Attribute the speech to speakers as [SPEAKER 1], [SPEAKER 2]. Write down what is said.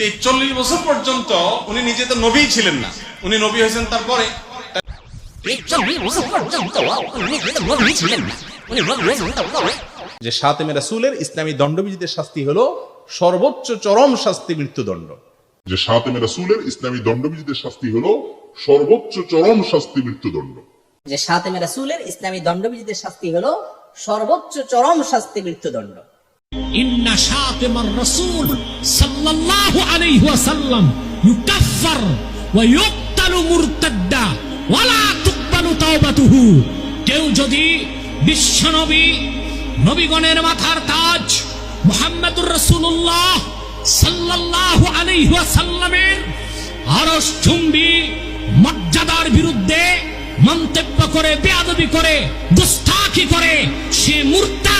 [SPEAKER 1] তো এই চল্লিশ বছর পর্যন্ত উনি নিজে তো নবী ছিলেন না। উনি নবী হয়েছেন তারপরে।
[SPEAKER 2] যে সাতেমে রাসূলের ইসলামী দণ্ডবিধিদের শাস্তি হলো সর্বোচ্চ চরম শাস্তি মৃত্যুদণ্ড।
[SPEAKER 3] যে সাতেমে রাসূলের ইসলামী দণ্ডবিধিদের শাস্তি হলো সর্বোচ্চ চরম শাস্তি মৃত্যুদণ্ড।
[SPEAKER 4] যে সাতেমে রাসূলের ইসলামী দণ্ডবিধিদের শাস্তি হলো সর্বোচ্চ চরম শাস্তি মৃত্যুদণ্ড।
[SPEAKER 5] ইন্না শাতিমার রাসূল সাল্লাল্লাহু আলাইহি ওয়াসাল্লাম ইউকাফফার ওয়া ইউক্তালু মুরতাদ্দা কেউ যদি বিশ্বনবী, নবীগণের মাথার তাজ রাসূলুল্লাহ সাল্লাল্লাহু আলাইহি ওয়াসাল্লামের আরশ চুম্বি মর্যাদার বিরুদ্ধে মন্তব্য করে, বেয়াদবি করে দুস্তাখি করে, সে মুরতা